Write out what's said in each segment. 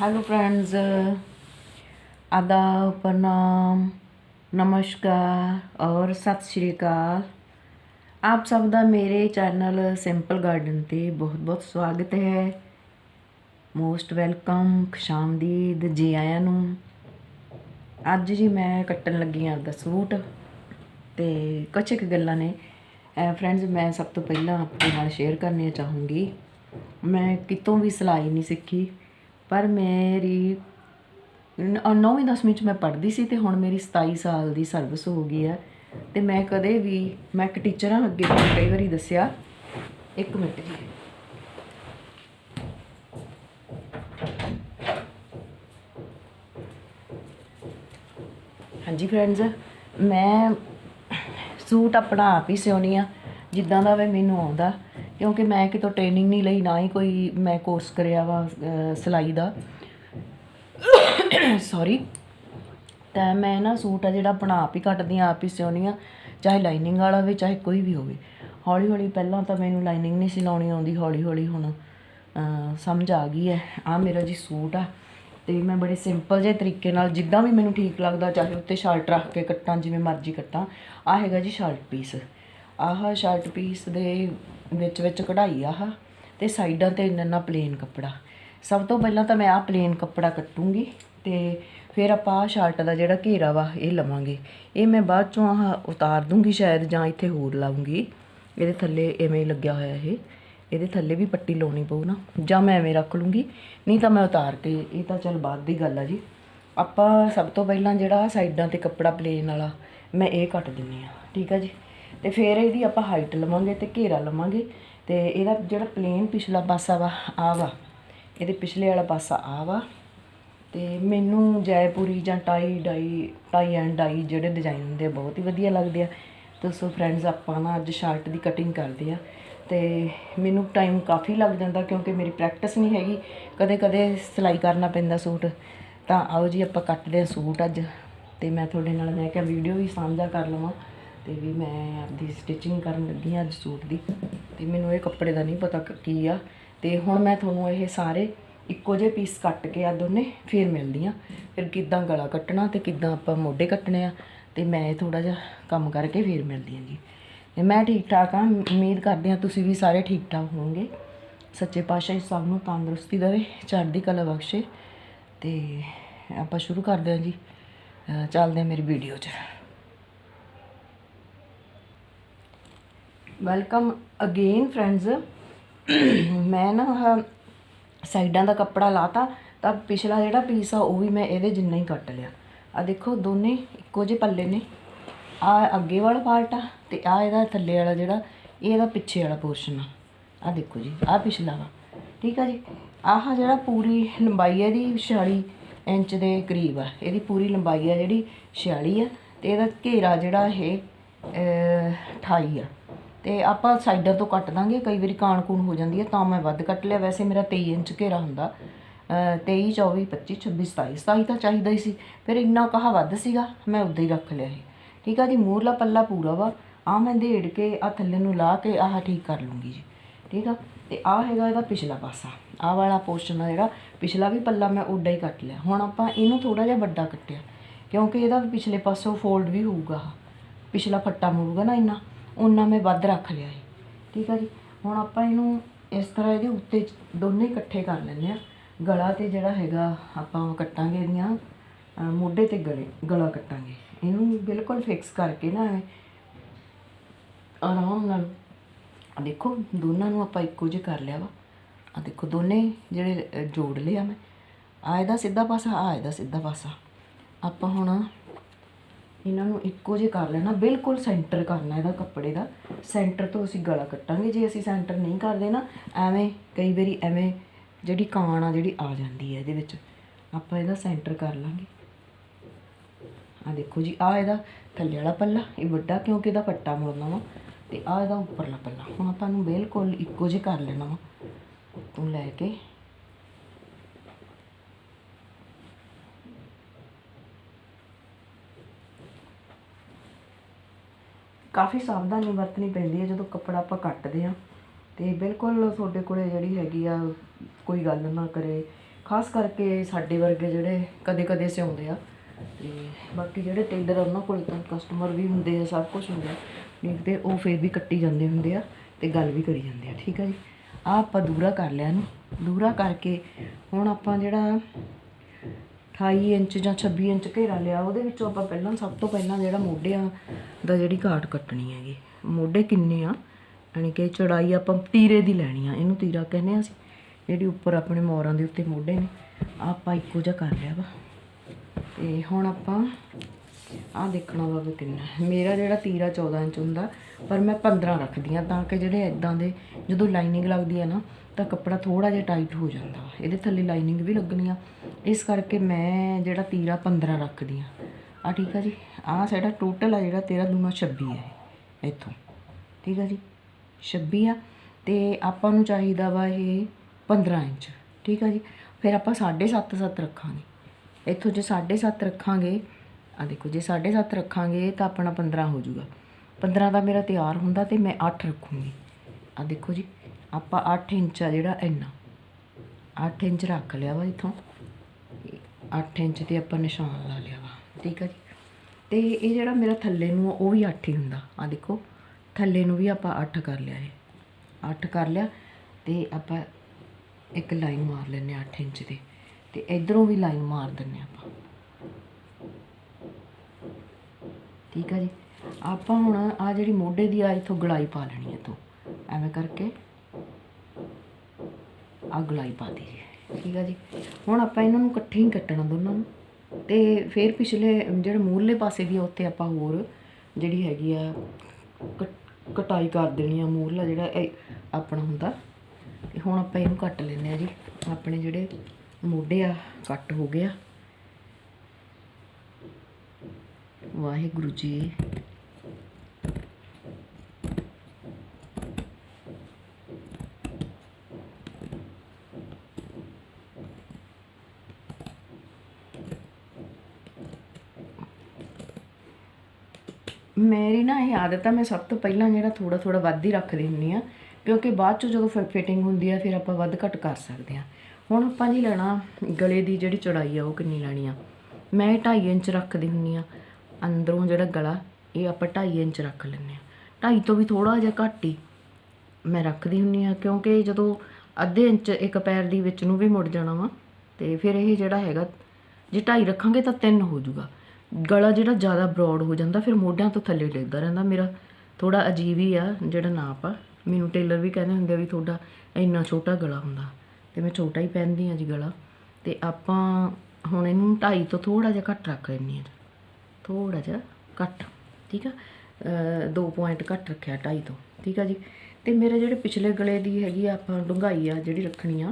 Hello friends आदाब प्रणाम ਨਮਸਕਾਰ ਔਰ ਸਤਿ ਸ਼੍ਰੀ ਅਕਾਲ ਆਪ ਸਭ ਦਾ ਮੇਰੇ ਚੈਨਲ ਸਿੰਪਲ ਗਾਰਡਨ ਤੇ ਬਹੁਤ-ਬਹੁਤ ਸਵਾਗਤ ਹੈ ਮੋਸਟ ਵੈਲਕਮ ਖੁਸ਼ਾਮਦੀਦ ਜੀ ਆਇਆਂ ਨੂੰ ਅੱਜ ਜੀ ਮੈਂ ਕੱਟਣ ਲੱਗੀ ਆਂ ਦਾ ਸੂਟ ਤੇ ਕੁਝ ਕੁ ਗੱਲਾਂ ਨੇ ਫਰੈਂਡਸ ਮੈਂ ਸਭ ਤੋਂ ਪਹਿਲਾਂ ਆਪਣੇ ਨਾਲ ਸ਼ੇਅਰ ਕਰਨੀਆਂ ਚਾਹੂੰਗੀ ਮੈਂ ਕਿਤੋਂ ਵੀ ਸਿਲਾਈ ਨਹੀਂ ਸਿੱਖੀ ਪਰ ਮੇਰੀ ਨੌਵੀਂ ਦਸਵੀਂ ਚ ਮੈਂ ਪੜ੍ਹਦੀ ਸੀ ਤੇ ਹੁਣ ਮੇਰੀ 27 ਸਾਲ ਦੀ ਸਰਵਿਸ ਹੋ ਗਈ ਹੈ ਤੇ ਮੈਂ ਕਦੇ ਵੀ, ਮੈਂ ਇੱਕ ਟੀਚਰਾਂ ਅੱਗੇ ਕਈ ਵਾਰੀ ਦੱਸਿਆ, ਇੱਕ ਮਿੰਟ ਜੀ। ਹਾਂਜੀ ਫਰੈਂਡਸ, ਮੈਂ ਸੂਟ ਆਪਣਾ ਆਪ ਹੀ ਸਿਉਣੀ ਆ, ਜਿੱਦਾਂ ਦਾ ਵੀ ਮੈਨੂੰ ਆਉਂਦਾ। ਕਿਉਂਕਿ ਮੈਂ ਕਿਤੋਂ ਟ੍ਰੇਨਿੰਗ ਨਹੀਂ ਲਈ, ਨਾ ਹੀ ਕੋਈ ਮੈਂ ਕੋਰਸ ਕਰਿਆ ਵਾ ਸਿਲਾਈ ਦਾ। ਸੌਰੀ ਤਾਂ ਮੈਂ ਨਾ ਸੂਟ ਆ ਜਿਹੜਾ ਆਪਣਾ ਆਪ ਹੀ ਕੱਟਦੀ ਹਾਂ ਆਪ ਹੀ ਸਿਉਣੀ ਆ, ਚਾਹੇ ਲਾਈਨਿੰਗ ਵਾਲਾ ਹੋਵੇ, ਚਾਹੇ ਕੋਈ ਵੀ ਹੋਵੇ। ਹੌਲੀ ਹੌਲੀ ਪਹਿਲਾਂ ਤਾਂ ਮੈਨੂੰ ਲਾਈਨਿੰਗ ਨਹੀਂ ਸਿਲਾਉਣੀ ਆਉਂਦੀ ਹੌਲੀ ਹੌਲੀ ਹੁਣ ਸਮਝ ਆ ਗਈ ਹੈ ਆ ਮੇਰਾ ਜੀ ਸੂਟ ਆ, ਤੇ ਮੈਂ ਬੜੇ ਸਿੰਪਲ ਜਿਹੇ ਤਰੀਕੇ ਨਾਲ ਜਿੱਦਾਂ ਵੀ ਮੈਨੂੰ ਠੀਕ ਲੱਗਦਾ, ਚਾਹੇ ਉੱਤੇ ਸ਼ਰਟ ਰੱਖ ਕੇ ਕੱਟਾਂ, ਜਿਵੇਂ ਮਰਜ਼ੀ ਕੱਟਾਂ ਆ ਹੈਗਾ ਜੀ ਸ਼ਰਟ ਪੀਸ ਆਹ ਸ਼ਰਟ ਪੀਸ ਦੇ ਵਿੱਚ ਵਿੱਚ ਕਢਾਈ ਆਹ, ਤੇ ਸਾਈਡਾਂ ਤੇ ਇੰਨਾ ਇੰਨਾ ਪਲੇਨ ਕੱਪੜਾ। ਸਭ ਤੋਂ ਪਹਿਲਾਂ ਤਾਂ ਮੈਂ ਆਹ ਪਲੇਨ ਕੱਪੜਾ ਕੱਟੂੰਗੀ, ਤੇ ਫਿਰ ਆਪਾਂ ਆਹ ਸ਼ਰਟ ਦਾ ਜਿਹੜਾ ਘੇਰਾ ਵਾ, ਇਹ ਲਵਾਂਗੇ। ਇਹ ਮੈਂ ਬਾਅਦ ਚੋਂ ਆਹ ਉਤਾਰ ਦੂੰਗੀ ਸ਼ਾਇਦ, ਜਾਂ ਇੱਥੇ ਹੋਰ ਲਾਉਂਗੀ। ਇਹਦੇ ਥੱਲੇ ਐਵੇਂ ਹੀ ਲੱਗਿਆ ਹੋਇਆ ਇਹ। ਇਹਦੇ ਥੱਲੇ ਵੀ ਪੱਟੀ ਲਾਉਣੀ ਪਊ ਨਾ, ਜਾਂ ਮੈਂ ਐਵੇਂ ਰੱਖ ਲੂੰਗੀ। ਨਹੀਂ ਤਾਂ ਮੈਂ ਉਤਾਰ ਕੇ, ਇਹ ਤਾਂ ਚਲ ਬਾਅਦ ਦੀ ਗੱਲ ਆ ਜੀ। ਆਪਾਂ ਸਭ ਤੋਂ ਪਹਿਲਾਂ ਜਿਹੜਾ ਸਾਈਡਾਂ ਤੇ ਕੱਪੜਾ ਪਲੇਨ ਵਾਲਾ, ਮੈਂ ਇਹ ਕੱਟ ਦਿੰਨੀ ਆ। ਠੀਕ ਆ ਜੀ? ਤੇ ਫਿਰ ਇਹਦੀ ਆਪਾਂ ਹਾਈਟ ਲਵਾਂਗੇ ਤੇ ਘੇਰਾ ਲਵਾਂਗੇ ਤੇ ਇਹਦਾ ਜਿਹੜਾ ਪਲੇਨ ਪਿਛਲਾ ਪਾਸਾ ਵਾ, ਆ ਵਾ, ਇਹਦੇ ਪਿਛਲੇ ਵਾਲਾ ਪਾਸਾ ਆ ਵਾ। ਤੇ ਮੈਨੂੰ ਜੈਪੁਰੀ ਜਾਂ tie dye tie and dye ਜਿਹੜੇ ਡਿਜ਼ਾਈਨ ਹੁੰਦੇ ਆ ਬਹੁਤ ਹੀ ਵਧੀਆ ਲੱਗਦੇ ਆ। ਤੇ ਸੋ ਫਰੈਂਡਸ ਆਪਾਂ ਨਾ ਅੱਜ ਸ਼ਰਟ ਦੀ ਕਟਿੰਗ ਕਰਦੇ ਆ ਤੇ ਮੈਨੂੰ ਟਾਈਮ ਕਾਫੀ ਲੱਗ ਜਾਂਦਾ ਕਿਉਂਕਿ ਮੇਰੀ ਪ੍ਰੈਕਟਿਸ ਨਹੀਂ ਹੈਗੀ। ਕਦੇ ਕਦੇ ਸਿਲਾਈ ਕਰਨਾ ਪੈਂਦਾ ਸੂਟ, ਤਾਂ ਆਓ ਜੀ ਆਪਾਂ ਕੱਟਦੇ ਆ ਸੂਟ ਅੱਜ। ਤੇ ਮੈਂ ਤੁਹਾਡੇ ਨਾਲ ਮੈਂ ਕਿਹਾ ਵੀਡੀਓ ਵੀ ਸਾਂਝਾ ਕਰ ਲਵਾਂ। ਤੇ ਵੀ ਮੈਂ ਆਪਦੀ ਸਟਿਚਿੰਗ ਕਰਨ ਲੱਗੀ ਹਾਂ ਅੱਜ ਸੂਟ ਦੀ। ਤੇ ਮੈਨੂੰ ਇਹ ਕੱਪੜੇ ਦਾ ਨਹੀਂ ਪਤਾ ਕੀ ਆ। ਤੇ ਹੁਣ ਮੈਂ ਤੁਹਾਨੂੰ ਇਹ ਸਾਰੇ ਇੱਕੋ ਜਿਹੇ ਪੀਸ ਕੱਟ ਕੇ ਆ ਦੋਨੇ, ਫਿਰ ਮਿਲਦੀ ਆ ਫਿਰ ਕਿੱਦਾਂ ਗਲਾ ਕੱਟਣਾ ਤੇ ਕਿੱਦਾਂ ਆਪਾਂ ਮੋਢੇ ਕੱਟਣੇ ਆ, ਤੇ ਮੈਂ ਥੋੜਾ ਜਿਹਾ ਕੰਮ ਕਰਕੇ ਫਿਰ ਮਿਲਦੀ ਆ ਜੀ। ਤੇ ਮੈਂ ਠੀਕ ਠਾਕ ਆ ਉਮੀਦ ਕਰਦੀ ਆ ਤੁਸੀਂ ਵੀ ਸਾਰੇ ਠੀਕ ਠਾਕ ਹੋਵੋਗੇ। ਸੱਚੇ ਪਾਤਸ਼ਾਹ ਸਭ ਨੂੰ ਤੰਦਰੁਸਤੀ ਦੇਵੇ, ਚੜ੍ਹਦੀ ਕਲਾ ਬਖਸ਼ੇ। ਤੇ ਆਪਾਂ ਸ਼ੁਰੂ ਕਰਦੇ ਹਾਂ ਜੀ। ਚੱਲਦੇ ਹਾਂ ਮੇਰੀ ਵੀਡੀਓ 'ਚ। ਵੈਲਕਮ ਅਗੇਨ ਫਰੈਂਡਸ ਮੈਂ ਨਾ ਸਾਈਡਾਂ ਦਾ ਕੱਪੜਾ ਲਾਤਾ ਤਾਂ ਪਿਛਲਾ ਜਿਹੜਾ ਪੀਸ ਆ ਉਹ ਵੀ ਮੈਂ ਇਹਦੇ ਜਿੰਨਾ ਹੀ ਕੱਟ ਲਿਆ। ਆ ਦੇਖੋ ਦੋਨੇ ਇੱਕੋ ਜਿਹੇ ਪੱਲੇ ਨੇ। ਆ ਅੱਗੇ ਵਾਲਾ ਪਾਰਟ ਆ ਤੇ ਆ ਇਹਦਾ ਥੱਲੇ ਵਾਲਾ ਜਿਹੜਾ ਇਹਦਾ ਪਿੱਛੇ ਵਾਲਾ ਪੋਰਸ਼ਨ ਆ। ਆ ਦੇਖੋ ਜੀ ਆ ਪਿਛਲਾ ਵਾ। ਠੀਕ ਆ ਜੀ? ਆਹ ਜਿਹੜਾ ਪੂਰੀ ਲੰਬਾਈ ਹੈ ਇਹਦੀ 46 ਇੰਚ ਦੇ ਕਰੀਬ ਆ। ਇਹਦੀ ਪੂਰੀ ਲੰਬਾਈ ਆ ਜਿਹੜੀ 46 ਆ ਤੇ ਇਹਦਾ ਘੇਰਾ ਜਿਹੜਾ ਇਹ ਅਹ, 28 ਆ। ਤੇ ਆਪਾਂ ਸਾਈਡਾਂ ਤੋਂ ਕੱਟ ਦਾਂਗੇ, ਕਈ ਵਾਰੀ ਕਾਣ ਕੂਣ ਹੋ ਜਾਂਦੀ ਹੈ, ਤਾਂ ਮੈਂ ਵੱਧ ਕੱਟ ਲਿਆ। ਵੈਸੇ ਮੇਰਾ 23 ਇੰਚ ਘੇਰਾ ਹੁੰਦਾ। ਅਹ 23 24 25 26 27 27 ਤਾਂ ਚਾਹੀਦਾ ਹੀ ਸੀ। ਫਿਰ ਇੰਨਾ ਕਹਾ ਵੱਧ ਸੀਗਾ, ਮੈਂ ਉਦਾਂ ਹੀ ਰੱਖ ਲਿਆ ਇਹ ਠੀਕ ਆ ਜੀ, ਮੂਰਲਾ ਪੱਲਾ ਪੂਰਾ ਵਾ। ਆ ਮੈਂ ਦੇੜ ਕੇ ਆ ਥੱਲੇ ਨੂੰ ਲਾ ਕੇ, ਆਹ ਠੀਕ ਕਰ ਲੂੰਗੀ ਜੀ। ਠੀਕ ਆ? ਤੇ ਆ ਹੈਗਾ ਇਹਦਾ ਪਿਛਲਾ ਪਾਸਾ। ਆ ਵਾਲਾ ਪੋਰਸ਼ਨ ਆ ਜਿਹੜਾ, ਪਿਛਲਾ ਵੀ ਪੱਲਾ ਮੈਂ ਉੱਡਾ ਹੀ ਕੱਟ ਲਿਆ। ਹੁਣ ਆਪਾਂ ਇਹਨੂੰ ਥੋੜਾ ਜਿਹਾ ਵੱਡਾ ਕੱਟਿਆ। ਕਿਉਂਕਿ ਇਹਦਾ ਪਿਛਲੇ ਪਾਸੋਂ ਫੋਲਡ ਵੀ ਹੋਊਗਾ। ਪਿਛਲਾ ਫੱਟਾ ਮੁੜੂਗਾ ਨਾ ਇੰਨਾ। ਉਹਨਾਂ ਮੈਂ ਵੱਧ ਰੱਖ ਲਿਆ ਹੈ ਠੀਕ ਆ ਜੀ? ਹੁਣ ਆਪਾਂ ਇਹਨੂੰ ਇਸ ਤਰ੍ਹਾਂ ਇਹਦੇ ਉੱਤੇ ਦੋਨੇ ਇਕੱਠੇ ਕਰ ਲੈਂਦੇ ਆ ਗਲਾ ਤੇ ਜਿਹੜਾ ਹੈਗਾ ਆਪਾਂ ਕੱਟਾਂਗੇ ਇਹਦੀਆਂ ਮੋਢੇ ਤੇ ਗਲੇ, ਗਲਾ ਕੱਟਾਂਗੇ। ਇਹਨੂੰ ਬਿਲਕੁਲ ਫਿਕਸ ਕਰਕੇ ਨਾ ਆਰਾਮ ਨਾਲ ਦੇਖੋ, ਦੋਨਾਂ ਨੂੰ ਆਪਾਂ ਇੱਕੋ ਜਿਹਾ ਕਰ ਲਿਆ ਵਾ। ਆ ਦੇਖੋ, ਦੋਨੇ ਜਿਹੜੇ ਜੋੜ ਲਿਆ ਮੈਂ। ਆਏ ਦਾ ਸਿੱਧਾ ਪਾਸਾ ਆਏ ਦਾ ਸਿੱਧਾ ਪਾਸਾ। ਆਪਾਂ ਹੁਣ ਇਹਨਾਂ ਨੂੰ ਇੱਕੋ ਜਿਹੇ ਕਰ ਲੈਣਾ, ਬਿਲਕੁਲ ਸੈਂਟਰ ਕਰਨਾ ਇਹਦਾ ਕੱਪੜੇ ਦਾ। ਸੈਂਟਰ ਤੋਂ ਅਸੀਂ ਗਲਾ ਕੱਟਾਂਗੇ, ਜੇ ਅਸੀਂ ਸੈਂਟਰ ਨਹੀਂ ਕਰਦੇ ਨਾ, ਐਵੇਂ ਕਈ ਵਾਰੀ ਐਵੇਂ ਜਿਹੜੀ ਕਾਣ ਆ ਜਿਹੜੀ ਆ ਜਾਂਦੀ ਹੈ ਇਹਦੇ ਵਿੱਚ, ਆਪਾਂ ਇਹਦਾ ਸੈਂਟਰ ਕਰ ਲਾਂਗੇ। ਆ ਦੇਖੋ ਜੀ ਆ ਇਹਦਾ ਥੱਲੇ ਵਾਲਾ ਪੱਲਾ, ਇਹ ਵੱਡਾ ਕਿਉਂਕਿ ਇਹਦਾ ਪੱਟਾ ਮੋੜਨਾ ਵਾ, ਤੇ ਆ ਇਹਦਾ ਉੱਪਰਲਾ ਪੱਲਾ। ਹੁਣ ਆਪਾਂ ਨੂੰ ਬਿਲਕੁਲ ਇੱਕੋ ਜਿਹਾ ਕਰ ਲੈਣਾ ਵਾ। ਤੋਂ ਲੈ ਕੇ ਕਾਫੀ ਸਾਵਧਾਨੀ ਵਰਤਣੀ ਪੈਂਦੀ ਹੈ ਜਦੋਂ ਕੱਪੜਾ ਆਪਾਂ ਕੱਟਦੇ ਹਾਂ। ਅਤੇ ਬਿਲਕੁਲ ਤੁਹਾਡੇ ਕੋਲ ਜਿਹੜੀ ਹੈਗੀ ਆ, ਕੋਈ ਗੱਲ ਨਾ ਕਰੇ। ਖਾਸ ਕਰਕੇ ਸਾਡੇ ਵਰਗੇ ਜਿਹੜੇ ਕਦੇ-ਕਦੇ ਸਿਉਂਦੇ ਆ। ਤੇ ਬਾਕੀ ਜਿਹੜੇ ਟੇਲਰ ਆ, ਉਹਨਾਂ ਕੋਲ ਤਾਂ ਕਸਟਮਰ ਵੀ ਹੁੰਦੇ ਆ, ਸਭ ਕੁਝ ਹੁੰਦਾ। ਨਹੀਂ ਤੇ ਉਹ ਫੇਰ ਵੀ ਕੱਟੀ ਜਾਂਦੇ ਹੁੰਦੇ ਆ ਤੇ ਗੱਲ ਵੀ ਕਰੀ ਜਾਂਦੇ ਆ, ਠੀਕ ਆ ਜੀ? ਆ ਆਪਾਂ ਦੂਰਾ ਕਰ ਲਿਆ ਨੂੰ ਦੂਰਾ ਕਰਕੇ ਹੁਣ ਆਪਾਂ ਜਿਹੜਾ 28 ਇੰਚ ਜਾਂ 26 ਇੰਚ ਘੇਰਾ ਲਿਆ, ਉਹਦੇ ਵਿੱਚੋਂ ਆਪਾਂ ਪਹਿਲਾਂ ਸਭ ਤੋਂ ਪਹਿਲਾਂ ਜਿਹੜਾ ਮੋਢਿਆਂ ਦਾ ਜਿਹੜੀ ਘਾਟ ਕੱਟਣੀ ਹੈਗੀ, ਮੋਢੇ ਕਿੰਨੇ ਆ? ਯਾਨੀ ਕਿ ਚੜਾਈ ਆਪਾਂ ਤੀਰੇ ਦੀ ਲੈਣੀ ਆ, ਇਹਨੂੰ ਤੀਰਾ ਕਹਿੰਦੇ ਆ ਅਸੀਂ, ਜਿਹੜੀ ਉੱਪਰ ਆਪਣੇ ਮੋਰਾਂ ਦੇ ਉੱਤੇ ਮੋਢੇ ਨੇ, ਆਪਾਂ ਇੱਕੋ ਜਿਹਾ ਕਰ ਲਿਆ ਵਾ। ਤੇ ਹੁਣ ਆਪਾਂ, ਆਹ ਦੇਖਣਾ ਵਾ ਵੀ ਕਿੰਨਾ, ਮੇਰਾ ਜਿਹੜਾ ਤੀਰਾ 14 ਇੰਚ ਹੁੰਦਾ, ਪਰ ਮੈਂ 15 ਰੱਖਦੀ ਆ, ਤਾਂ ਕਿ ਜਿਹੜੇ ਇਦਾਂ ਦੇ ਜਦੋਂ ਲਾਈਨਿੰਗ ਲੱਗਦੀ ਆ ਨਾ ਤਾਂ ਕੱਪੜਾ ਥੋੜਾ ਜਿਹਾ ਟਾਈਟ ਹੋ ਜਾਂਦਾ। ਵਾ ਇਹਦੇ ਥੱਲੇ ਲਾਈਨਿੰਗ ਵੀ ਲੱਗਣੀ ਆ। ਇਸ ਕਰਕੇ ਮੈਂ ਜਿਹੜਾ ਤੀਰਾ 15 ਰੱਖਦੀ ਆ। ਆ ਠੀਕ ਆ ਜੀ? ਆਹ ਸਾਡਾ ਟੋਟਲ ਆ ਜਿਹੜਾ ਤੇਰਾ ਦੂਣਾ 26 ਹੈ ਇੱਥੋਂ। ਠੀਕ ਆ ਜੀ? 26 ਆ। ਤੇ ਆਪਾਂ ਨੂੰ ਚਾਹੀਦਾ ਵਾ ਇਹ 15 ਇੰਚ। ਠੀਕ ਆ ਜੀ? ਫਿਰ ਆਪਾਂ 7.5 7 ਰੱਖਾਂਗੇ। ਇੱਥੋਂ ਜੇ 7.5 ਰੱਖਾਂਗੇ ਆ ਦੇਖੋ, ਜੇ 7.5 ਰੱਖਾਂਗੇ ਤਾਂ ਆਪਣਾ 15 ਹੋ ਜਾਊਗਾ 15 ਦਾ ਮੇਰਾ ਤਿਆਰ ਹੁੰਦਾ ਤੇ ਮੈਂ 8 ਰੱਖੂੰਗੀ। ਆ ਦੇਖੋ ਜੀ। ਆਪਾਂ 8 ਇੰਚ ਆ ਜਿਹੜਾ ਇੰਨਾ। 8 ਇੰਚ ਰੱਖ ਲਿਆ ਵਾ ਇਥੋਂ। 8 ਇੰਚ ਤੇ ਆਪਾਂ ਨਿਸ਼ਾਨ ਲਾ ਲਿਆ ਵਾ, ਠੀਕ ਆ ਜੀ? ਤੇ ਇਹ ਜਿਹੜਾ ਮੇਰਾ ਥੱਲੇ ਨੂੰ ਉਹ ਵੀ 8 ਹੀ ਹੁੰਦਾ। ਆ ਦੇਖੋ, ਥੱਲੇ ਨੂੰ ਵੀ ਆਪਾਂ 8 ਕਰ ਲਿਆ ਹੈ 8 ਕਰ ਲਿਆ ਤੇ ਆਪਾਂ ਇੱਕ ਲਾਈਨ ਮਾਰ ਲੈਨੇ 8 ਇੰਚ ਤੇ। ਤੇ ਇਧਰੋਂ ਵੀ ਲਾਈਨ ਮਾਰ ਦਿੰਨੇ ਆਪਾਂ। ਠੀਕ ਆ ਜੀ? ਆਪਾਂ ਹੁਣ ਆ ਜਿਹੜੀ ਮੋਢੇ ਦੀ ਆ, ਇਥੋਂ ਗਲਾਈ ਪਾ ਲੈਣੀ ਹੈ ਤੋਂ। ਐਵੇਂ ਕਰਕੇ ਅੱਗ ਲਾਈ ਪਾ ਦੀ ਜੀ। ਠੀਕ ਆ ਜੀ। ਹੁਣ ਆਪਾਂ ਇਹਨਾਂ ਨੂੰ ਇਕੱਠੇ ਹੀ ਕੱਟਣਾ ਦੋਨਾਂ ਨੂੰ। ਤੇ ਫਿਰ ਪਿਛਲੇ ਜਿਹੜੇ ਮੂਹਰਲੇ ਪਾਸੇ ਦੀ ਆ, ਉੱਤੇ ਆਪਾਂ ਹੋਰ ਜਿਹੜੀ ਹੈਗੀ ਆ ਕਟ- ਕਟਾਈ ਕਰ ਦੇਣੀ ਆ ਮੂਹਰਲਾ ਜਿਹੜਾ ਇਹ ਆਪਣਾ ਹੁੰਦਾ। ਤੇ ਹੁਣ ਆਪਾਂ ਇਹਨੂੰ ਕੱਟ ਲੈਨੇ ਆ ਜੀ। ਆਪਣੇ ਜਿਹੜੇ ਮੋਢੇ ਆ ਕੱਟ ਹੋ ਗਿਆ ਵਾਹਿਗੁਰੂ ਜੀ। ਮੇਰੀ ਨਾ ਇਹ ਆਦਤ ਆ, ਮੈਂ ਸਭ ਤੋਂ ਪਹਿਲਾਂ ਜਿਹੜਾ ਥੋੜਾ ਥੋੜਾ ਵੱਧ ਹੀ ਰੱਖਦੀ ਹੁੰਨੀ ਆ ਕਿਉਂਕਿ ਬਾਅਦ ਚ ਜਦੋਂ ਫਿਟਿੰਗ ਹੁੰਦੀ ਆ, ਫਿਰ ਆਪਾਂ ਵੱਧ ਘੱਟ ਕਰ ਸਕਦੇ ਆ ਹੁਣ ਆਪਾਂ ਜੀ ਲੈਣਾ ਗਲੇ ਦੀ ਜਿਹੜੀ ਚੌੜਾਈ ਆ, ਉਹ ਕਿੰਨੀ ਲੈਣੀ ਆ? ਮੈਂ 2.5 ਇੰਚ ਰੱਖਦੀ ਹੁੰਨੀ ਆ ਅੰਦਰੋਂ ਜਿਹੜਾ ਗਲਾ, ਇਹ ਆਪਾਂ 2.5 ਇੰਚ ਰੱਖ ਲੈਂਦੇ ਆ 2.5 ਤੋਂ ਵੀ ਥੋੜਾ ਜਿਹਾ ਘੱਟ ਹੀ ਮੈਂ ਰੱਖਦੀ ਹੁੰਨੀ ਆ ਕਿਉਂਕਿ ਜਦੋਂ ਅੱਧੇ ਇੰਚ ਇੱਕ ਪੈਰ ਦੀ ਵਿੱਚ ਨੂੰ ਵੀ ਮੁੜ ਜਾਣਾ ਵਾ, ਤੇ ਫਿਰ ਇਹ ਜਿਹੜਾ ਹੈਗਾ, ਜੇ 2.5 ਰੱਖਾਂਗੇ ਤਾਂ 3 ਹੋ ਜਾਊਗਾ। ਗਲਾ ਜਿਹੜਾ ਜ਼ਿਆਦਾ ਬਰੋਡ ਹੋ ਜਾਂਦਾ, ਫਿਰ ਮੋਢਿਆਂ ਤੋਂ ਥੱਲੇ ਡਿੱਗਦਾ ਰਹਿੰਦਾ। ਮੇਰਾ ਥੋੜਾ ਅਜੀਬ ਹੀ ਆ, ਜਿਹੜਾ ਨਾਪ ਆ। ਮੈਨੂੰ ਟੇਲਰ ਵੀ ਕਹਿੰਦੇ ਹੁੰਦੇ ਆ ਵੀ ਤੁਹਾਡਾ ਇੰਨਾ ਛੋਟਾ ਗਲਾ ਹੁੰਦਾ। ਤੇ ਮੈਂ ਛੋਟਾ ਹੀ ਪਹਿਨਦੀ ਆ ਜੀ ਗਲਾ। ਤੇ ਆਪਾਂ ਹੁਣ ਇਹਨੂੰ 2.5 ਤੋਂ ਥੋੜਾ ਜਿਹਾ ਘੱਟ ਰੱਖ ਲੈਣੀ ਆ ਥੋੜਾ ਜਿਹਾ ਘੱਟ, ਠੀਕ ਆ? 2 ਪੁਆਇੰਟ ਘੱਟ ਰੱਖਿਆ 2.5 ਤੋਂ, ਠੀਕ ਆ ਜੀ? ਤੇ ਮੇਰੇ ਜਿਹੜੇ ਪਿਛਲੇ ਗਲੇ ਦੀ ਹੈਗੀ ਆ, ਆਪਾਂ ਡੂੰਘਾਈ ਆ ਜਿਹੜੀ ਰੱਖਣੀ ਆ,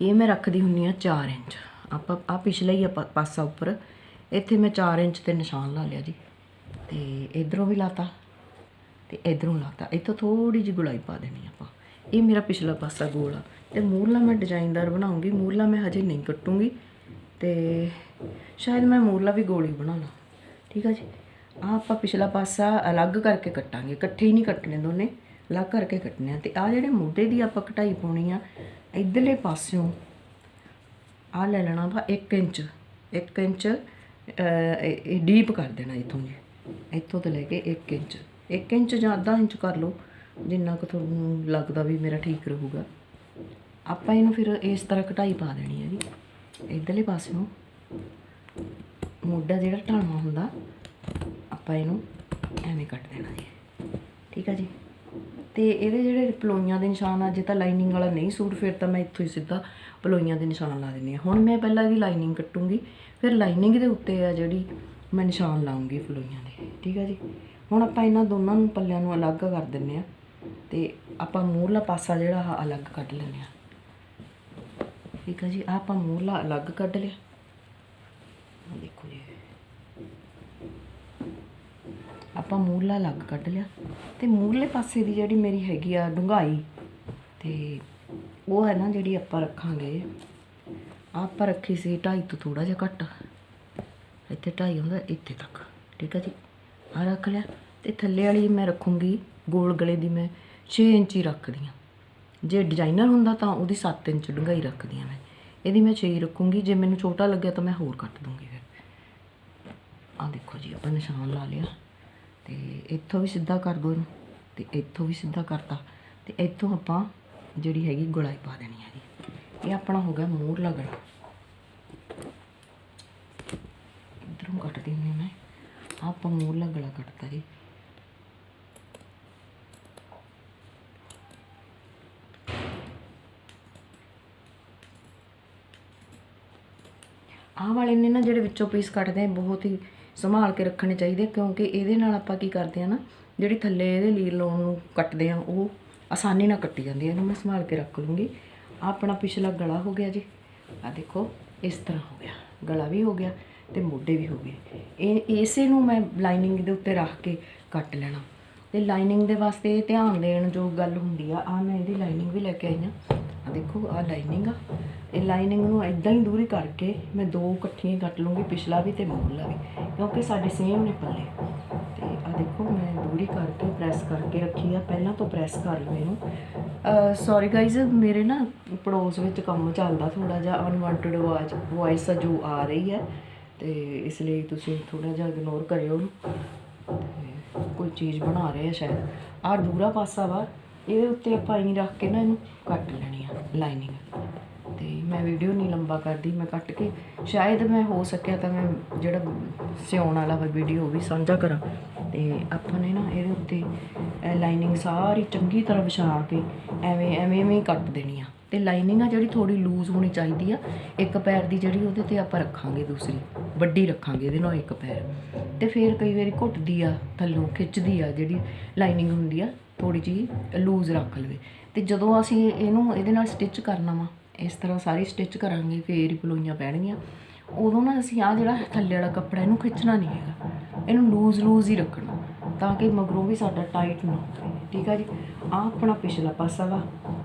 ਇਹ ਮੈਂ ਰੱਖਦੀ ਹੁੰਨੀ ਆ 4 ਇੰਚ। ਆਪਾਂ ਆ ਪਿਛਲਾ ਹੀ ਆ ਪਾਸਾ ਉੱਪਰ। ਇੱਥੇ ਮੈਂ 4 ਇੰਚ ਤੇ ਨਿਸ਼ਾਨ ਲਾ ਲਿਆ ਜੀ। ਤੇ ਇਧਰੋਂ ਵੀ ਲਾਤਾ, ਤੇ ਇਧਰੋਂ ਲਾਤਾ। ਇੱਥੋਂ ਥੋੜੀ ਜਿਹੀ ਗੁਲਾਈ ਪਾ ਦੇਣੀ ਆਪਾਂ। ਇਹ ਮੇਰਾ ਪਿਛਲਾ ਪਾਸਾ ਗੋਲ ਆ। ਤੇ ਮੂਰਲਾ ਮੈਂ ਡਿਜ਼ਾਈਨਦਾਰ ਬਣਾਉਂਗੀ। ਮੂਰਲਾ ਮੈਂ ਹਜੇ ਨਹੀਂ ਕੱਟੂੰਗੀ। ਤੇ ਸ਼ਾਇਦ ਮੈਂ ਮੂਰਲਾ ਵੀ ਗੋਲੀ ਬਣਾ ਲਾਂ। ਠੀਕ ਆ ਜੀ? ਆ ਆਪਾਂ ਪਿਛਲਾ ਪਾਸਾ ਅਲੱਗ ਕਰਕੇ ਕੱਟਾਂਗੇ। ਇਕੱਠੇ ਹੀ ਨਹੀਂ ਕੱਟਣੇ ਦੋਨੇ। ਅਲੱਗ ਕਰਕੇ ਕੱਟਣੇ ਆ। ਤੇ ਆ ਜਿਹੜੇ ਮੋਢੇ ਦੀ ਆਪਾਂ ਕਟਾਈ ਪਾਉਣੀ ਆ, ਇਧਰਲੇ ਪਾਸਿਓਂ ਆ ਲੈ ਲੈਣਾ ਵਾ 1 ਇੰਚ। 1 ਇੰਚ ਇਹ ਡੀਪ ਕਰ ਦੇਣਾ ਇਥੋਂ ਜੀ ਇੱਥੋਂ ਤੋਂ ਲੈ ਕੇ 1 ਇੰਚ। 1 ਇੰਚ ਜਾਂ ਅੱਧਾ ਇੰਚ ਕਰ ਲਓ। ਜਿੰਨਾ ਕੁ ਤੁਹਾਨੂੰ ਲੱਗਦਾ ਵੀ ਮੇਰਾ ਠੀਕ ਰਹੂਗਾ। ਆਪਾਂ ਇਹਨੂੰ ਫਿਰ ਇਸ ਤਰ੍ਹਾਂ ਕਟਾਈ ਪਾ ਦੇਣੀ ਹੈ ਜੀ। ਇਧਰਲੇ ਪਾਸੇ ਨੂੰ ਮੋਢਾ ਜਿਹੜਾ ਢਾਲਵਾ ਹੁੰਦਾ, ਆਪਾਂ ਇਹਨੂੰ ਐਵੇਂ ਕੱਟ ਦੇਣਾ ਜੀ। ਠੀਕ ਆ ਜੀ? ਤੇ ਇਹਦੇ ਜਿਹੜੇ ਪਲੋਈਆਂ ਦੇ ਨਿਸ਼ਾਨ ਆ, ਜੇ ਤਾਂ ਲਾਈਨਿੰਗ ਵਾਲਾ ਨਹੀਂ ਸੂਟ, ਫਿਰ ਤਾਂ ਮੈਂ ਇੱਥੋਂ ਹੀ ਸਿੱਧਾ ਪਲੋਈਆਂ ਦੇ ਨਿਸ਼ਾਨ ਲਾ ਦਿੰਦੀ ਆ ਹੁਣ ਮੈਂ ਪਹਿਲਾਂ ਇਹਦੀ ਲਾਈਨਿੰਗ ਕੱਟੂੰਗੀ, ਫਿਰ ਲਾਈਨਿੰਗ ਦੇ ਉੱਤੇ ਆ ਜਿਹੜੀ ਮੈਂ ਨਿਸ਼ਾਨ ਲਾਉਂਗੀ ਪਲੋਈਆਂ ਦੇ, ਠੀਕ ਆ ਜੀ? ਹੁਣ ਆਪਾਂ ਇਹਨਾਂ ਦੋਨਾਂ ਨੂੰ ਪੱਲਿਆਂ ਨੂੰ ਅਲੱਗ ਕਰ ਦਿੰਨੇ ਆ ਤੇ ਆਪਾਂ ਮੂਹਰਲਾ ਪਾਸਾ ਜਿਹੜਾ ਆ, ਅਲੱਗ ਕੱਢ ਲੈਂਦੇ ਆ ਠੀਕ ਆ ਜੀ? ਆਪਾਂ ਮੂਹਰਲਾ ਅਲੱਗ ਕੱਢ ਲਿਆ। ਦੇਖੋ ਜੀ। ਆਪਾਂ ਮੂਰਲਾ ਅਲੱਗ ਕੱਢ ਲਿਆ। ਤੇ ਮੂਰਲੇ ਪਾਸੇ ਦੀ ਜਿਹੜੀ ਮੇਰੀ ਹੈਗੀ ਆ ਡੁੰਗਾਈ ਤੇ ਉਹ ਹੈ ਨਾ ਜਿਹੜੀ ਆਪਾਂ ਰੱਖਾਂਗੇ। ਆਹ ਆਪਾਂ ਰੱਖੀ ਸੀ 2.5 ਤੋਂ ਥੋੜਾ ਜਿਹਾ ਘੱਟ। ਇੱਥੇ 2.5 ਹੁੰਦਾ, ਇੱਥੇ ਤੱਕ। ਠੀਕ ਆ ਜੀ? ਆ ਰੱਖ ਲਿਆ। ਤੇ ਥੱਲੇ ਵਾਲੀ ਮੈਂ ਰੱਖੂੰਗੀ, ਗੋਲ ਗਲੇ ਦੀ ਮੈਂ 6 ਇੰਚ ਹੀ ਰੱਖਦੀ ਆ ਜੇ ਡਿਜ਼ਾਈਨਰ ਹੁੰਦਾ ਤਾਂ ਉਹਦੀ 7 ਇੰਚ ਡੂੰਘਾਈ ਰੱਖਦੀ ਆ ਮੈਂ। ਇਹਦੀ ਮੈਂ 6 ਰੱਖੂੰਗੀ। ਜੇ ਮੈਨੂੰ ਛੋਟਾ ਲੱਗਿਆ ਤਾਂ ਮੈਂ ਹੋਰ ਕੱਟ ਦੂੰਗੀ ਫਿਰ। ਆ ਦੇਖੋ ਜੀ, ਆਪਾਂ ਨਿਸ਼ਾਨ ਲਾ ਲਿਆ। ਤੇ ਇੱਥੋਂ ਵੀ ਸਿੱਧਾ ਕਰ ਦੋ ਇਹਨੂੰ, ਤੇ ਇੱਥੋਂ ਵੀ ਸਿੱਧਾ ਕਰਤਾ। ਤੇ ਇੱਥੋਂ ਆਪਾਂ ਜਿਹੜੀ ਹੈਗੀ ਗੁਲਾਈ ਪਾ ਦੇਣੀ ਹੈ ਜੀ ਇਹ ਆਪਣਾ ਹੋ ਗਿਆ ਮੂਰ ਲੱਗਣਾ। ਇਧਰੋਂ ਕੱਟ ਦਿੰਦੀ ਮੈਂ। ਆਹ ਆਪਾਂ ਮੂਰ ਲੱਗਣਾ ਕੱਟਤਾ ਜੀ। ਆਹ ਵਾਲੇ ਨੇ ਨਾ ਜਿਹੜੇ ਵਿੱਚੋਂ ਪੀਸ ਕੱਟਦੇ ਬਹੁਤ ਹੀ ਸੰਭਾਲ ਕੇ ਰੱਖਣੇ ਚਾਹੀਦੇ ਕਿਉਂਕਿ ਇਹਦੇ ਨਾਲ ਆਪਾਂ ਕੀ ਕਰਦੇ ਆ ਨਾ, ਜਿਹੜੀ ਥੱਲੇ ਇਹਦੇ ਲੀਰ ਲਾਉਣ ਨੂੰ ਕੱਟਦੇ ਆ, ਉਹ ਆਸਾਨੀ ਨਾਲ ਕੱਟੀ ਜਾਂਦੀ ਹੈ ਇਹਨੂੰ ਮੈਂ ਸੰਭਾਲ ਕੇ ਰੱਖ ਲੂੰਗੀ। ਆਹ ਆਪਣਾ ਪਿਛਲਾ ਗਲਾ ਹੋ ਗਿਆ ਜੀ। ਆ ਦੇਖੋ, ਇਸ ਤਰ੍ਹਾਂ ਹੋ ਗਿਆ। ਗਲਾ ਵੀ ਹੋ ਗਿਆ ਤੇ ਮੋਢੇ ਵੀ ਹੋ ਗਏ। ਇਹ, ਇਸੇ ਨੂੰ ਮੈਂ ਲਾਈਨਿੰਗ ਦੇ ਉੱਤੇ ਰੱਖ ਕੇ ਕੱਟ ਲੈਣਾ। ਤੇ ਲਾਈਨਿੰਗ ਦੇ ਵਾਸਤੇ ਇਹ ਧਿਆਨ ਦੇਣ ਜੋ ਗੱਲ ਹੁੰਦੀ ਆ। ਆ ਮੈਂ ਇਹਦੀ ਲਾਈਨਿੰਗ ਵੀ ਲੈ ਕੇ ਆਈ ਆ ਆ। ਦੇਖੋ ਆ ਲਾਈਨਿੰਗ ਆ। ਇਹ ਲਾਈਨਿੰਗ ਨੂੰ ਇਦਾਂ ਹੀ ਦੂਰੀ ਕਰਕੇ ਮੈਂ ਦੋ ਇਕੱਠੀਆਂ ਕੱਟ ਲੂੰਗੀ, ਪਿਛਲਾ ਵੀ ਤੇ ਮੂਰਲਾ ਵੀ, ਕਿਉਂਕਿ ਸਾਡੇ ਸੇਮ ਨੇ ਪੱਲੇ। ਤੇ ਆ ਦੇਖੋ, ਮੈਂ ਦੂਰੀ ਕਰਕੇ ਪ੍ਰੈਸ ਕਰਕੇ ਰੱਖੀ ਆ, ਪਹਿਲਾਂ ਤੋਂ ਪ੍ਰੈਸ ਕਰ ਲਓ ਇਹਨੂੰ। ਸੌਰੀ ਗਾਇਜ਼ ਮੇਰੇ ਨਾ ਪੜੋਸ ਵਿੱਚ ਕੰਮ ਚੱਲਦਾ ਥੋੜਾ ਜਿਹਾ ਅਨਵਾਂਟਡ ਆਵਾਜ਼ ਵੌਇਸ ਜੋ ਆ ਰਹੀ ਹੈ। ਤੇ ਇਸ ਲਈ ਤੁਸੀਂ ਥੋੜਾ ਜਿਹਾ ਇਗਨੋਰ ਕਰਿਓ। ਉਹਨੂੰ ਕੋਈ ਚੀਜ਼ ਬਣਾ ਰਹੇ ਆ ਸ਼ਾਇਦ। ਆਹ ਦੂਰਾ ਪਾਸਾ ਵਾ, ਇਹਦੇ ਉੱਤੇ ਆਪਾਂ ਇਹੀ ਰੱਖ ਕੇ ਨਾ ਇਹਨੂੰ ਕੱਟ ਲੈਣੀ ਆ। ਲਾਈਨਿੰਗ। ਤੇ ਮੈਂ ਵੀਡੀਓ ਨਹੀਂ ਲੰਬਾ ਕਰਦੀ, ਮੈਂ ਕੱਟ ਕੇ, ਸ਼ਾਇਦ ਮੈਂ ਹੋ ਸਕਿਆ ਤਾਂ ਮੈਂ ਜਿਹੜਾ ਸਿਉਣ ਵਾਲਾ ਵਾ ਵੀਡੀਓ ਉਹ ਵੀ ਸਾਂਝਾ ਕਰਾਂ। ਤੇ ਆਪਾਂ ਨੇ ਨਾ ਇਹਦੇ ਉੱਤੇ ਲਾਈਨਿੰਗ ਸਾਰੀ ਚੰਗੀ ਤਰ੍ਹਾਂ ਵਿਛਾ ਕੇ ਐਵੇਂ ਐਵੇਂ ਐਵੇਂ ਹੀ ਕੱਟ ਦੇਣੀ ਆ। ਤੇ ਲਾਈਨਿੰਗ ਆ ਜਿਹੜੀ ਥੋੜੀ ਲੂਜ਼ ਹੋਣੀ ਚਾਹੀਦੀ ਆ, ਇੱਕ ਪੈਰ ਦੀ ਜਿਹੜੀ ਉਹਦੇ ਤੇ ਆਪਾਂ ਰੱਖਾਂਗੇ ਦੂਸਰੀ, ਵੱਡੀ ਰੱਖਾਂਗੇ ਇਹਦੇ ਨਾਲ ਇੱਕ ਪੈਰ। ਤੇ ਫਿਰ ਕਈ ਵਾਰੀ ਘੁੱਟਦੀ ਆ, ਥੱਲੋਂ ਖਿੱਚਦੀ ਆ ਜਿਹੜੀ ਲਾਈਨਿੰਗ ਹੁੰਦੀ ਆ ਥੋੜੀ ਜੀ ਲੂਜ਼ ਰੱਖ ਲਵੇ। ਤੇ ਜਦੋਂ ਅਸੀਂ ਇਹਨੂੰ ਇਹਦੇ ਨਾਲ ਸਟਿਚ ਕਰਨਾ ਵਾ, ਇਸ ਤਰ੍ਹਾਂ ਸਾਰੀ ਸਟਿਚ ਕਰਾਂਗੇ, ਫੇਰ ਪਲੋਈਆਂ ਪੈਣਗੀਆਂ। ਉਦੋਂ ਨਾ ਅਸੀਂ ਆ ਜਿਹੜਾ ਥੱਲੇ ਵਾਲਾ ਕੱਪੜਾ ਇਹਨੂੰ ਖਿੱਚਣਾ ਨਹੀਂ ਹੈਗਾ। ਇਹਨੂੰ ਲੂਜ਼ ਲੂਜ਼ ਹੀ ਰੱਖਣਾ, ਤਾਂ ਕਿ ਮਗਰੋਂ ਵੀ ਸਾਡਾ ਟਾਈਟ ਨਾ ਹੋਵੇ। ਠੀਕ ਆ ਜੀ? ਆ ਆਪਣਾ ਪਿਛਲਾ ਪਾਸਾ ਵਾ।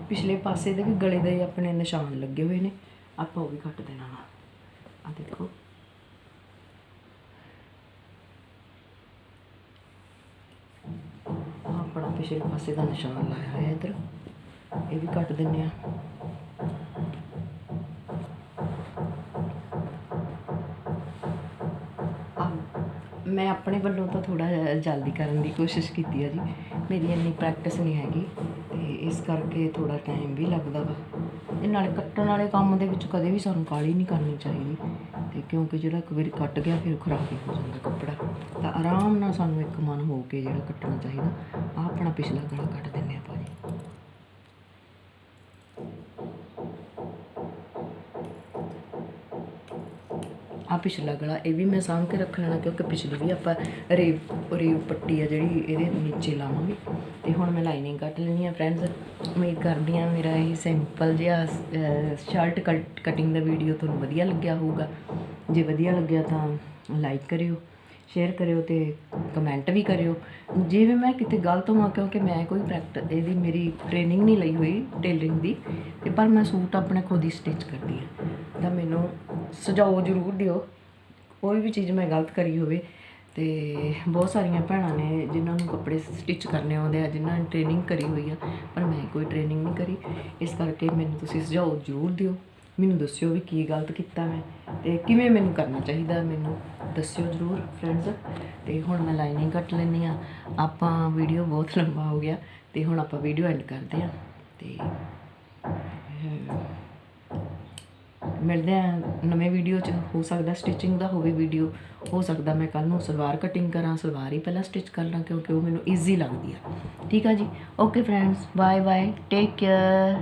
ਪਿਛਲੇ ਪਾਸੇ ਦੇ ਵੀ ਗਲੇ ਦੇ ਆਪਣੇ ਨਿਸ਼ਾਨ ਲੱਗੇ ਹੋਏ ਨੇ। ਆਪਾਂ ਉਹ ਵੀ ਕੱਟ ਦੇਣਾ ਵਾ। ਆ ਦੇਖੋ। ਆਪਣਾ ਪਿਛਲੇ ਪਾਸੇ ਦਾ ਨਿਸ਼ਾਨ ਲਾਇਆ ਹੋਇਆ ਇੱਧਰ। ਇਹ ਵੀ ਕੱਟ ਦਿੰਨੇ ਆ। ਮੈਂ ਆਪਣੇ ਵੱਲੋਂ ਤਾਂ ਥੋੜਾ ਜਲਦੀ ਕਰਨ ਦੀ ਕੋਸ਼ਿਸ਼ ਕੀਤੀ ਆ ਜੀ। ਮੇਰੀ ਇੰਨੀ ਪ੍ਰੈਕਟਿਸ ਨਹੀਂ ਹੈਗੀ ਤੇ ਇਸ ਕਰਕੇ ਥੋੜਾ ਟਾਈਮ ਵੀ ਲੱਗਦਾ ਵਾ। ਇਹ ਨਾਲੇ ਕੱਟਣ ਵਾਲੇ ਕੰਮ ਦੇ ਵਿੱਚ ਕਦੇ ਵੀ ਸਾਨੂੰ ਕਾਲੀ ਨਹੀਂ ਕਰਨੀ ਚਾਹੀਦੀ। ਤੇ ਕਿਉਂਕਿ ਜਿਹੜਾ ਇੱਕ ਵਾਰੀ ਕੱਟ ਗਿਆ, ਫਿਰ ਖਰਾਬ ਹੀ ਹੋ ਜਾਂਦਾ ਕੱਪੜਾ। ਤਾਂ ਆਰਾਮ ਨਾਲ ਸਾਨੂੰ ਇੱਕ ਮਨ ਹੋ ਕੇ ਜਿਹੜਾ ਕੱਟਣਾ ਚਾਹੀਦਾ ਆ ਆਪਣਾ ਪਿਛਲਾ ਗਲਾ ਕੱਟ ਪਿਛਲਾ ਗਲਾ, ਇਹ ਵੀ ਮੈਂ ਸਾਂਭ ਕੇ ਰੱਖ ਲੈਣਾ ਕਿਉਂਕਿ ਪਿਛਲੀ ਵੀ ਆਪਾਂ ਰੇਵ ਰੇਵ ਪੱਟੀ ਆ ਜਿਹੜੀ, ਇਹਦੇ ਨੀਚੇ ਲਾਵਾਂਗੇ। ਤੇ ਹੁਣ ਮੈਂ ਲਾਈਨਿੰਗ ਕੱਟ ਲੈਣੀ ਆ ਫਰੈਂਡਸ ਉਮੀਦ ਕਰਦੀ ਆ, ਮੇਰਾ ਇਹ ਸਿੰਪਲ ਜਿਹਾ ਸ਼ਰਟ ਕਟਿੰਗ ਦਾ ਵੀਡੀਓ ਤੁਹਾਨੂੰ ਵਧੀਆ ਲੱਗਿਆ ਹੋਊਗਾ। ਜੇ ਵਧੀਆ ਲੱਗਿਆ ਤਾਂ ਲਾਈਕ ਕਰਿਓ। ਸ਼ੇਅਰ ਕਰਿਓ ਤੇ ਕਮੈਂਟ ਵੀ ਕਰਿਓ। ਜੇ ਵੀ ਮੈਂ ਕਿਤੇ ਗਲਤ ਹੋਵਾਂ ਕਿਉਂਕਿ ਮੈਂ ਕੋਈ ਪ੍ਰੈਕਟਿਸ ਇਹਦੀ ਮੇਰੀ ਟ੍ਰੇਨਿੰਗ ਨਹੀਂ ਲਈ ਹੋਈ ਟੇਲਰਿੰਗ ਦੀ, ਤੇ ਪਰ ਮੈਂ ਸੂਟ ਆਪਣੇ ਖੁਦ ਹੀ ਸਟਿਚ ਕਰਦੀ ਹਾਂ। ਤਾਂ ਮੈਨੂੰ ਸੁਝਾਓ ਜ਼ਰੂਰ ਦਿਓ, ਕੋਈ ਵੀ ਚੀਜ਼ ਮੈਂ ਗਲਤ ਕਰੀ ਹੋਵੇ। ਤੇ ਬਹੁਤ ਸਾਰੀਆਂ ਭੈਣਾਂ ਨੇ ਜਿਨ੍ਹਾਂ ਨੂੰ ਕੱਪੜੇ ਸਟਿਚ ਕਰਨੇ ਆਉਂਦੇ ਆ, ਜਿਨ੍ਹਾਂ ਨੇ ਟ੍ਰੇਨਿੰਗ ਕਰੀ ਹੋਈ ਆ, ਪਰ ਮੈਂ ਕੋਈ ਟ੍ਰੇਨਿੰਗ ਨਹੀਂ ਕਰੀ। ਇਸ ਕਰਕੇ ਮੈਨੂੰ ਤੁਸੀਂ ਸੁਝਾਓ ਜ਼ਰੂਰ ਦਿਓ। ਮੈਨੂੰ ਦੱਸਿਓ ਵੀ ਕੀ ਗਲਤ ਕੀਤਾ ਮੈਂ ਤੇ ਕਿਵੇਂ ਮੈਨੂੰ ਕਰਨਾ ਚਾਹੀਦਾ ਮੈਨੂੰ ਦੱਸਿਓ ਜ਼ਰੂਰ ਫਰੈਂਡਸ ਤੇ ਹੁਣ ਮੈਂ ਲਾਈਨਿੰਗ ਕੱਟ ਲੈਣੀ ਆ ਆਪਾਂ ਵੀਡੀਓ ਬਹੁਤ ਲੰਬਾ ਹੋ ਗਿਆ ਤੇ ਹੁਣ ਆਪਾਂ ਵੀਡੀਓ ਐਂਡ ਕਰਦੇ ਆ ਤੇ ਮਿਲਦੇ ਆ ਨਵੇਂ ਵੀਡੀਓ ਚ। ਹੋ ਸਕਦਾ ਸਟਿਚਿੰਗ ਦਾ ਹੋਵੇ ਵੀਡੀਓ ਹੋ ਸਕਦਾ ਮੈਂ ਕੱਲ ਨੂੰ ਸਲਵਾਰ ਕਟਿੰਗ ਕਰਾਂ, ਸਲਵਾਰ ਹੀ ਪਹਿਲਾਂ ਸਟਿਚ ਕਰ ਲਾਂ ਕਿਉਂਕਿ ਉਹ ਮੈਨੂੰ ਈਜ਼ੀ ਲੱਗਦੀ ਆ। ਠੀਕ ਆ ਜੀ? Okay friends bye bye take care